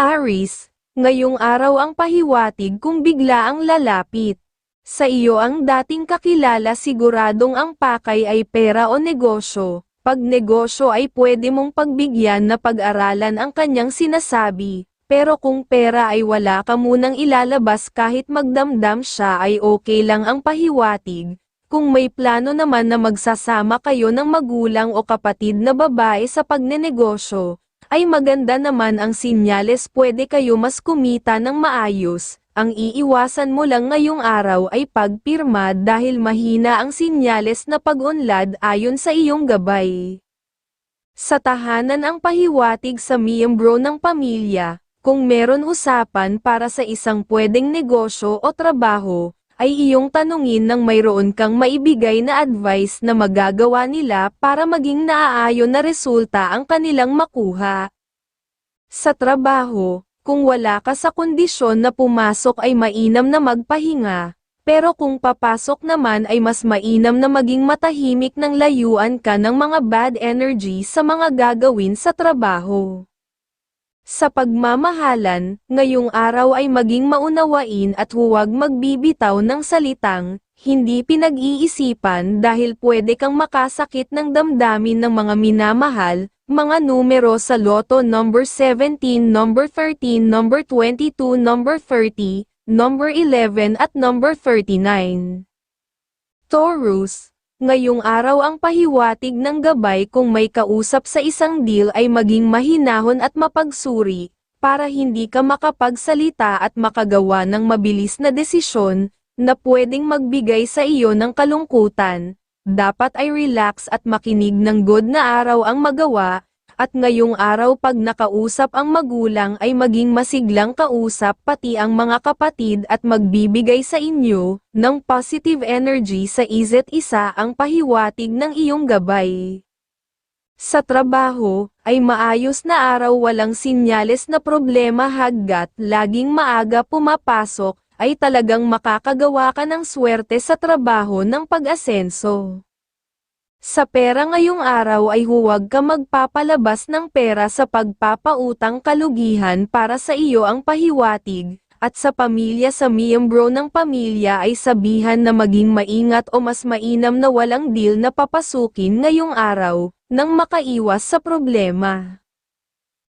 Aris, ngayong araw ang pahiwatig kung bigla ang lalapit. Sa iyo ang dating kakilala siguradong ang pakay ay pera o negosyo. Pag negosyo ay pwede mong pagbigyan na pag-aralan ang kanyang sinasabi. Pero kung pera ay wala ka munang ilalabas kahit magdamdam siya ay okay lang ang pahiwatig. Kung may plano naman na magsasama kayo ng magulang o kapatid na babae sa pagnenegosyo, ay maganda naman ang sinyales pwede kayo mas kumita ng maayos. Ang iiwasan mo lang ngayong araw ay pagpirma dahil mahina ang sinyales na pag-unlad ayon sa iyong gabay. Sa tahanan ang pahiwatig sa miyembro ng pamilya, kung meron usapan para sa isang pwedeng negosyo o trabaho, ay iyong tanungin nang mayroon kang maibigay na advice na magagawa nila para maging naaayon na resulta ang kanilang makuha. Sa trabaho, kung wala ka sa kondisyon na pumasok ay mainam na magpahinga, pero kung papasok naman ay mas mainam na maging matahimik ng layuan ka ng mga bad energy sa mga gagawin sa trabaho. Sa pagmamahalan, ngayong araw ay maging maunawain at huwag magbibitaw ng salitang, hindi pinag-iisipan dahil pwede kang makasakit ng damdamin ng mga minamahal, mga numero sa loto number 17, number 13, number 22, number 30, number 11 at number 39. Taurus, ngayong araw ang pahiwatig ng gabay kung may kausap sa isang deal ay maging mahinahon at mapagsuri, para hindi ka makapagsalita at makagawa ng mabilis na desisyon, na pwedeng magbigay sa iyo ng kalungkutan. Dapat ay relax at makinig ng good na araw ang magawa, at ngayong araw pag nakausap ang magulang ay maging masiglang kausap pati ang mga kapatid at magbibigay sa inyo ng positive energy sa isa't isa ang pahiwatig ng iyong gabay. Sa trabaho, ay maayos na araw walang sinyales na problema haggat laging maaga pumapasok, ay talagang makakagawa ka ng swerte sa trabaho ng pag-asenso. Sa pera ngayong araw ay huwag ka magpapalabas ng pera sa pagpapautang kalugihan para sa iyo ang pahiwatig, at sa pamilya sa miyembro ng pamilya ay sabihan na maging maingat o mas mainam na walang deal na papasukin ngayong araw, nang makaiwas sa problema.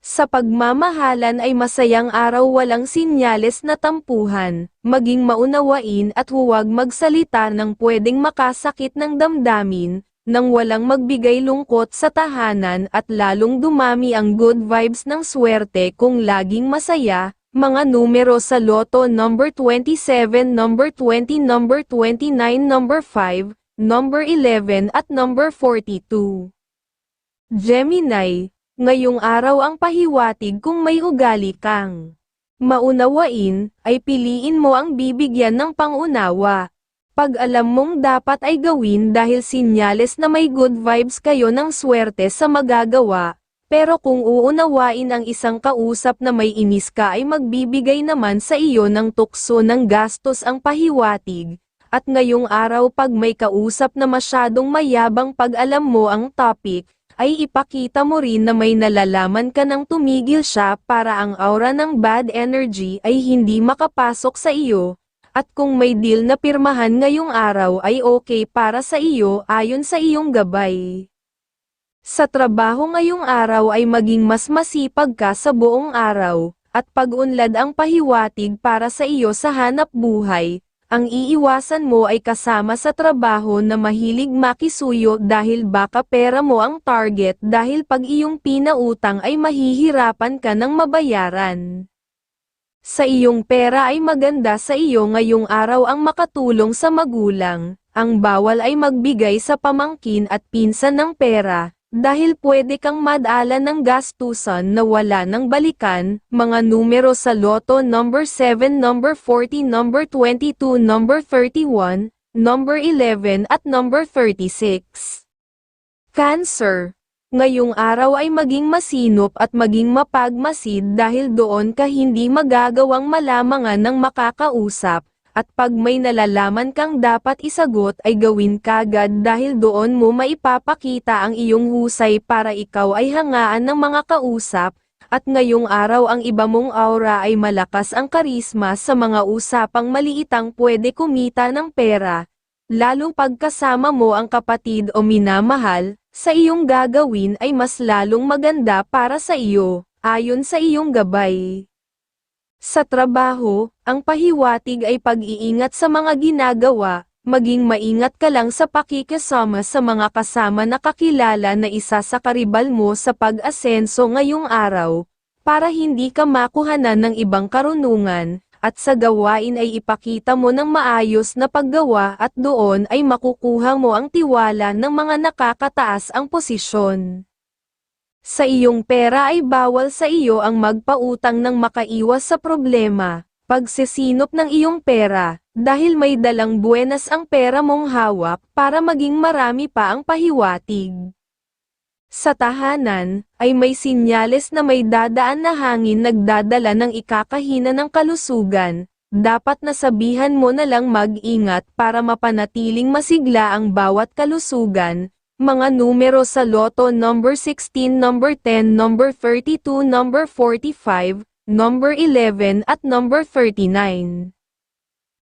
Sa pagmamahalan ay masayang araw walang sinyales na tampuhan, maging maunawain at huwag magsalita ng pwedeng makasakit ng damdamin, nang walang magbigay lungkot sa tahanan at lalong dumami ang good vibes ng swerte kung laging masaya, mga numero sa loto number 27, number 20, number 29, number 5, number 11 at number 42. Gemini, ngayong araw ang pahiwatig kung may ugali kang maunawain, ay piliin mo ang bibigyan ng pangunawa. Pag alam mong dapat ay gawin dahil sinyales na may good vibes kayo ng swerte sa magagawa, pero kung uunawain ang isang kausap na may inis ka ay magbibigay naman sa iyo ng tukso ng gastos ang pahiwatig, at ngayong araw pag may kausap na masyadong mayabang pag alam mo ang topic, ay ipakita mo rin na may nalalaman ka nang tumigil siya para ang aura ng bad energy ay hindi makapasok sa iyo, at kung may deal na pirmahan ngayong araw ay okay para sa iyo ayon sa iyong gabay. Sa trabaho ngayong araw ay maging mas masipag ka sa buong araw, at pag-unlad ang pahiwatig para sa iyo sa hanap buhay, ang iiwasan mo ay kasama sa trabaho na mahilig makisuyo dahil baka pera mo ang target dahil pag iyong pinautang ay mahihirapan ka ng mabayaran. Sa iyong pera ay maganda sa iyo ngayong araw ang makatulong sa magulang, ang bawal ay magbigay sa pamangkin at pinsan ng pera, dahil pwede kang madala ng gastusan na wala ng balikan, mga numero sa loto number 7, number 40, number 22, number 31, number 11 at number 36. Cancer. Ngayong araw ay maging masinop at maging mapagmasid dahil doon ka hindi magagawang malamangan ng makakausap, at pag may nalalaman kang dapat isagot ay gawin kagad dahil doon mo maipapakita ang iyong husay para ikaw ay hangaan ng mga kausap, At ngayong araw ang iba mong aura ay malakas ang karisma sa mga usapang maliitang pwede kumita ng pera, lalo pagkasama mo ang kapatid o minamahal, sa iyong gagawin ay mas lalong maganda para sa iyo, ayon sa iyong gabay. Sa trabaho, ang pahiwatig ay pag-iingat sa mga ginagawa, maging maingat ka lang sa pakikisama sa mga kasama na kakilala na isa sa karibal mo sa pag-asenso ngayong araw, para hindi ka makuhanan ng ibang karunungan, at sa gawain ay ipakita mo ng maayos na paggawa at doon ay makukuha mo ang tiwala ng mga nakakataas ang posisyon. Sa iyong pera ay bawal sa iyo ang magpautang ng makaiwas sa problema, pagsisinop ng iyong pera, dahil may dalang buenas ang pera mong hawak para maging marami pa ang pahiwatig. Sa tahanan, ay may sinyales na may dadaan na hangin nagdadala ng ikakahina ng kalusugan, dapat nasabihan mo na lang mag-ingat para mapanatiling masigla ang bawat kalusugan, mga numero sa loto number 16, number 10, number 32, number 45, number 11 at number 39.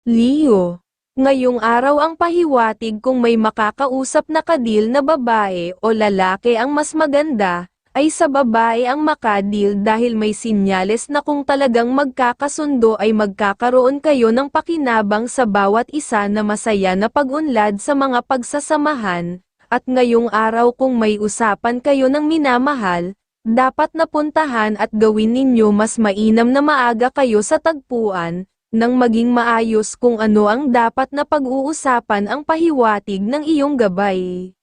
Leo Ngayong araw ang pahiwatig kung may makakausap na kadil na babae o lalaki ang mas maganda, ay sa babae ang makadil dahil may sinyales na kung talagang magkakasundo ay magkakaroon kayo ng pakinabang sa bawat isa na masaya na pag-unlad sa mga pagsasamahan, at ngayong araw kung may usapan kayo ng minamahal, dapat napuntahan at gawin ninyo mas mainam na maaga kayo sa tagpuan, nang maging maayos kung ano ang dapat na pag-uusapan ang pahiwatig ng iyong gabay.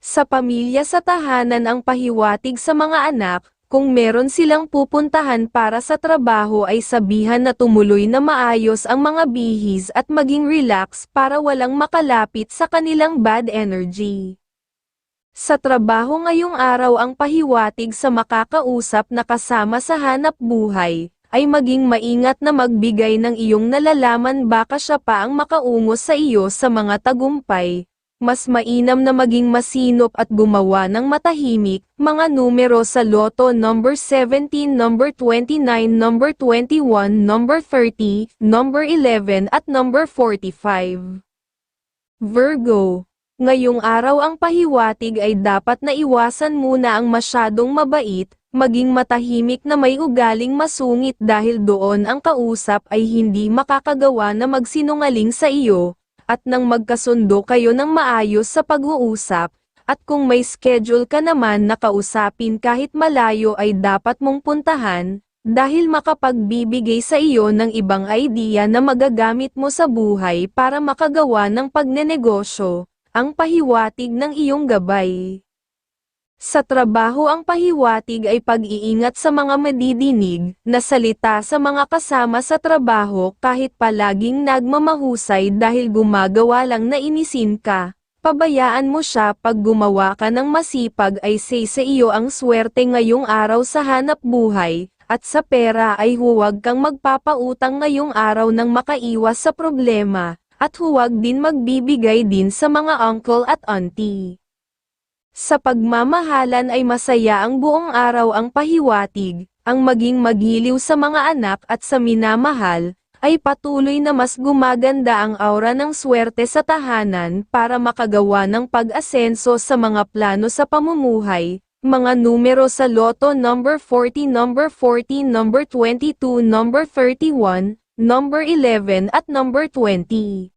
Sa pamilya sa tahanan ang pahiwatig sa mga anak, kung meron silang pupuntahan para sa trabaho ay sabihan na tumuloy na maayos ang mga bihis at maging relax para walang makalapit sa kanilang bad energy. Sa trabaho ngayong araw ang pahiwatig sa makakausap na kasama sa hanap buhay, ay maging maingat na magbigay ng iyong nalalaman baka siya pa ang makaungos sa iyo sa mga tagumpay. Mas mainam na maging masinop at gumawa ng matahimik, mga numero sa loto number 17, number 29, number 21, number 30, number 11 at number 45. Virgo Ngayong araw ang pahiwatig ay dapat na iwasan muna ang masyadong mabait, maging matahimik na may ugaling masungit dahil doon ang kausap ay hindi makakagawa na magsinungaling sa iyo, at nang magkasundo kayo ng maayos sa pag-uusap, at kung may schedule ka naman na kausapin kahit malayo ay dapat mong puntahan, dahil makapagbibigay sa iyo ng ibang idea na magagamit mo sa buhay para makagawa ng pagnenegosyo, ang pahiwatig ng iyong gabay. Sa trabaho ang pahiwatig ay pag-iingat sa mga madidinig na salita sa mga kasama sa trabaho kahit palaging nagmamahusay dahil gumagawa lang na inisin ka. Pabayaan mo siya pag gumawa ka ng masipag ay say sa iyo ang swerte ngayong araw sa hanap buhay, at sa pera ay huwag kang magpapautang ngayong araw nang makaiwas sa problema, at huwag din magbibigay din sa mga uncle at auntie. Sa pagmamahalan ay masaya ang buong araw ang pahiwatig, ang maging magiliw sa mga anak at sa minamahal, ay patuloy na mas gumaganda ang aura ng swerte sa tahanan para makagawa ng pag-asenso sa mga plano sa pamumuhay, mga numero sa loto number 40, number 14, number 22, number 31, number 11 at number 20.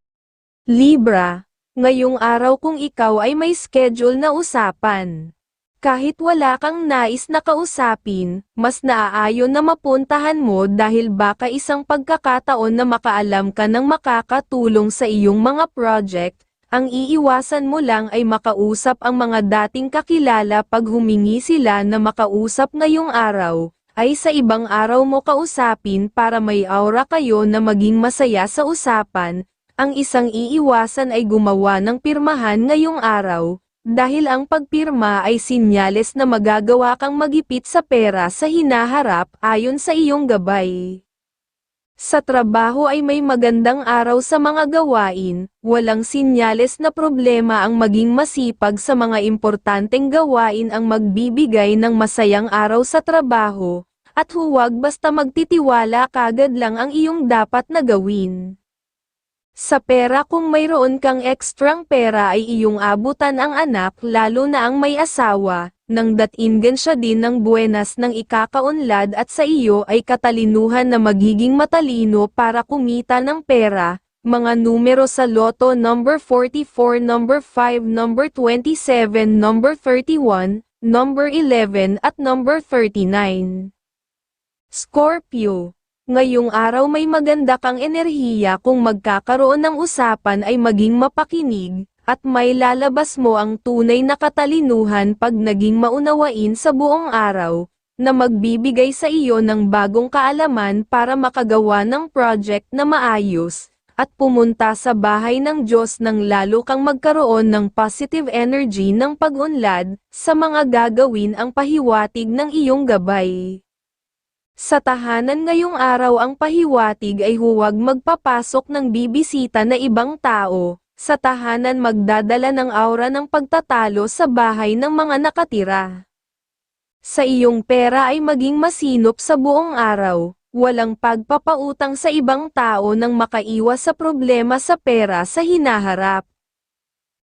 Libra, ngayong araw kung ikaw ay may schedule na usapan. Kahit wala kang nais na kausapin, mas naaayon na mapuntahan mo dahil baka isang pagkakataon na makaalam ka ng makakatulong sa iyong mga project, ang iiwasan mo lang ay makausap ang mga dating kakilala pag humingi sila na makausap ngayong araw, ay sa ibang araw mo kausapin para may aura kayo na maging masaya sa usapan, ang isang iiwasan ay gumawa ng pirmahan ngayong araw, dahil ang pagpirma ay sinyales na magagawa kang magipit sa pera sa hinaharap ayon sa iyong gabay. Sa trabaho ay may magandang araw sa mga gawain, walang sinyales na problema ang maging masipag sa mga importanteng gawain ang magbibigay ng masayang araw sa trabaho, at huwag basta magtitiwala kagad lang ang iyong dapat na gawin. Sa pera kung mayroon kang ekstrang pera ay iyong abutan ang anak lalo na ang may asawa, nang datingan siya din ng buenas ng ikakaunlad at sa iyo ay katalinuhan na magiging matalino para kumita ng pera, mga numero sa loto number 44, number 5, number 27, number 31, number 11 at number 39. Scorpio Ngayong araw may maganda kang enerhiya kung magkakaroon ng usapan ay maging mapakinig, at may lalabas mo ang tunay na katalinuhan pag naging maunawain sa buong araw, na magbibigay sa iyo ng bagong kaalaman para makagawa ng project na maayos, at pumunta sa bahay ng Diyos nang lalo kang magkaroon ng positive energy ng pag-unlad, sa mga gagawin ang pahiwatig ng iyong gabay. Sa tahanan ngayong araw ang pahiwatig ay huwag magpapasok ng bibisita na ibang tao, sa tahanan magdadala ng aura ng pagtatalo sa bahay ng mga nakatira. Sa iyong pera ay maging masinop sa buong araw, walang pagpapautang sa ibang tao nang makaiwas sa problema sa pera sa hinaharap.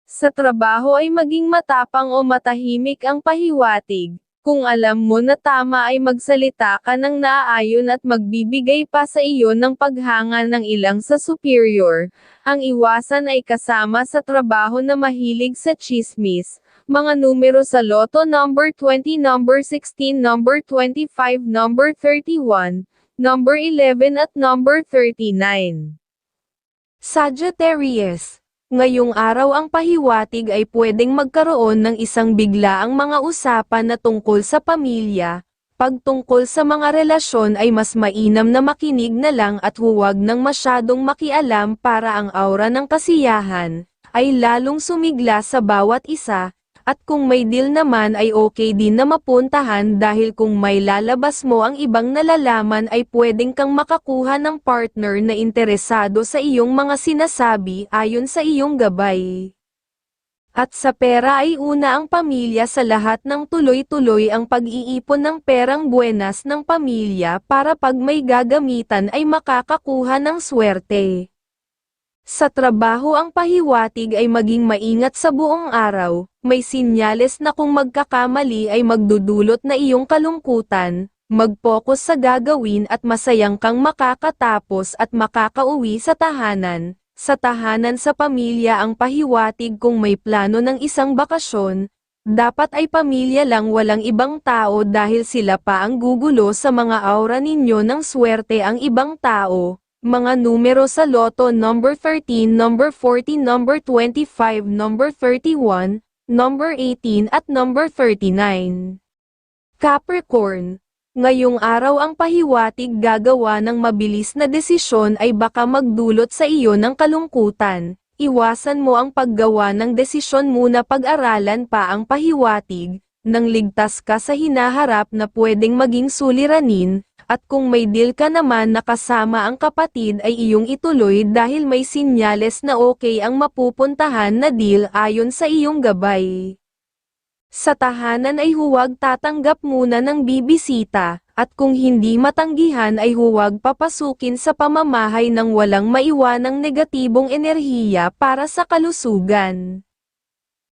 Sa trabaho ay maging matapang o matahimik ang pahiwatig, kung alam mo na tama ay magsalita ka ng naaayon at magbibigay pa sa iyo ng paghanga ng ilang sa superior. Ang iwasan ay kasama sa trabaho na mahilig sa chismis. Mga numero sa loto number 20, number 16, number 25, number 31, number 11 at number 39. Sagittarius Ngayong araw ang pahiwatig ay pwedeng magkaroon ng isang biglaang mga usapan na tungkol sa pamilya. Pagtungkol sa mga relasyon ay mas mainam na makinig na lang at huwag nang masyadong makialam para ang aura ng kasiyahan ay lalong sumigla sa bawat isa, at kung may deal naman ay okay din na mapuntahan dahil kung may lalabas mo ang ibang nalalaman ay pwedeng kang makakuha ng partner na interesado sa iyong mga sinasabi ayon sa iyong gabay. At sa pera ay una ang pamilya sa lahat ng tuloy-tuloy ang pag-iipon ng perang buenas ng pamilya para pag may gagamitan ay makakakuha ng swerte. Sa trabaho ang pahiwatig ay maging maingat sa buong araw, may sinyales na kung magkakamali ay magdudulot na iyong kalungkutan, mag-focus sa gagawin at masayang kang makakatapos at makakauwi sa tahanan. Sa tahanan sa pamilya ang pahiwatig kung may plano ng isang bakasyon, dapat ay pamilya lang walang ibang tao dahil sila pa ang gugulo sa mga aura ninyo ng swerte ang ibang tao, mga numero sa loto number 13, number 14, number 25, number 31, number 18 at number 39. Capricorn, ngayong araw ang pahiwatig gagawa ng mabilis na desisyon ay baka magdulot sa iyo ng kalungkutan. Iwasan mo ang paggawa ng desisyon muna pag-aralan pa ang pahiwatig, nang ligtas ka sa hinaharap na pwedeng maging suliranin, at kung may deal ka naman na kasama ang kapatid ay iyong ituloy dahil may sinyales na okay ang mapupuntahan na deal ayon sa iyong gabay. Sa tahanan ay huwag tatanggap muna ng bibisita, at kung hindi matanggihan ay huwag papasukin sa pamamahay ng walang maiwanang negatibong enerhiya para sa kalusugan.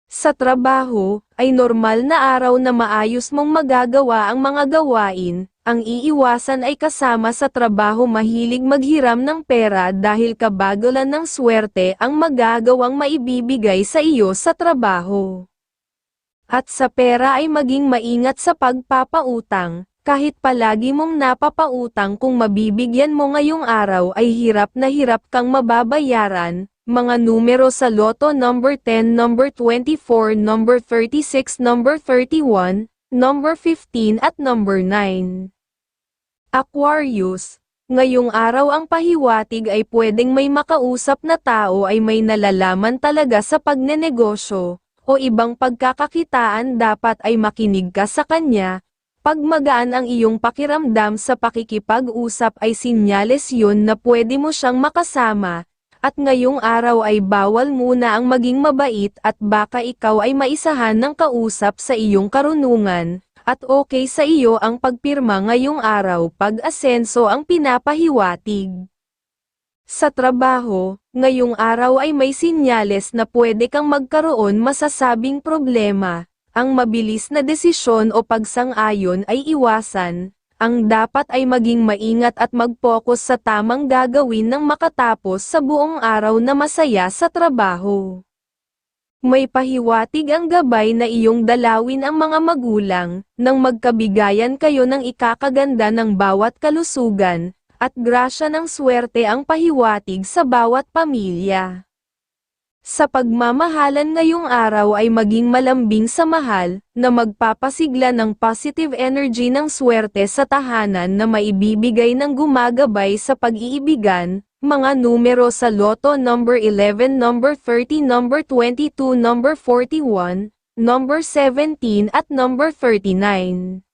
Sa trabaho, ay normal na araw na maayos mong magagawa ang mga gawain, ang iiwasan ay kasama sa trabaho mahilig maghiram ng pera dahil kabagalan ng swerte ang magagawang maibibigay sa iyo sa trabaho. At sa pera ay maging maingat sa pagpapautang, kahit palagi mong napapautang kung mabibigyan mo ngayong araw ay hirap na hirap kang mababayaran, mga numero sa loto number 10, number 24, number 36, number 31, number 15 at number 9. Aquarius, ngayong araw ang pahiwatig ay pwedeng may makausap na tao ay may nalalaman talaga sa pagnenegosyo, o ibang pagkakakitaan dapat ay makinig ka sa kanya, Pag magaan ang iyong pakiramdam sa pakikipag-usap ay sinyales yun na pwede mo siyang makasama, at ngayong araw ay bawal muna ang maging mabait at baka ikaw ay maisahan ng kausap sa iyong karunungan, at okay sa iyo ang pagpirma ngayong araw pag asenso ang pinapahiwatig. Sa trabaho, ngayong araw ay may sinyales na pwede kang magkaroon masasabing problema, ang mabilis na desisyon o pagsang-ayon ay iwasan, ang dapat ay maging maingat at mag-focus sa tamang gagawin ng makatapos sa buong araw na masaya sa trabaho. May pahiwatig ang gabay na iyong dalawin ang mga magulang, nang magkabigayan kayo ng ikakaganda ng bawat kalusugan, at grasya ng swerte ang pahiwatig sa bawat pamilya. Sa pagmamahalan ngayong araw ay maging malambing sa mahal, na magpapasigla ng positive energy ng swerte sa tahanan na maibibigay ng gumagabay sa pag-iibigan, mga numero sa loto number 11, number 30, number 22, number 41, number 17 at number 39.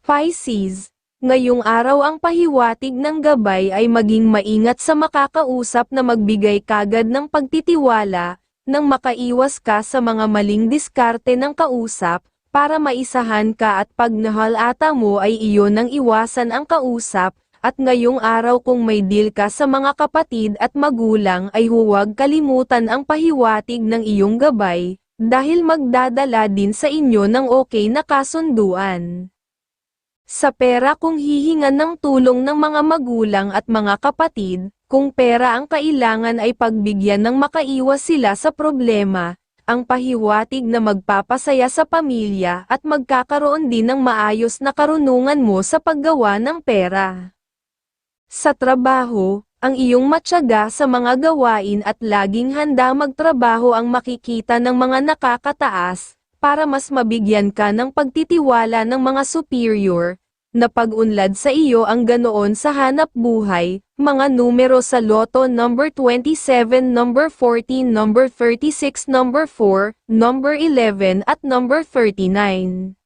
Pisces Ngayong araw ang pahiwatig ng gabay ay maging maingat sa makakausap na magbigay kagad ng pagtitiwala, nang makaiwas ka sa mga maling diskarte ng kausap, para maisahan ka at pag nahalata mo ay iyon ang iwasan ang kausap, at ngayong araw kung may deal ka sa mga kapatid at magulang ay huwag kalimutan ang pahiwatig ng iyong gabay, dahil magdadala din sa inyo ng okay na kasunduan. Sa pera kung hihingan ng tulong ng mga magulang at mga kapatid, kung pera ang kailangan ay pagbigyan ng makaiwas sila sa problema, ang pahiwatig na magpapasaya sa pamilya at magkakaroon din ng maayos na karunungan mo sa paggawa ng pera. Sa trabaho, ang iyong matyaga sa mga gawain at laging handa magtrabaho ang makikita ng mga nakakataas, para mas mabigyan ka ng pagtitiwala ng mga superior, na pag-unlad sa iyo ang ganoon sa hanap buhay, mga numero sa loto number 27, number 14, number 36, number 4, number 11 at number 39.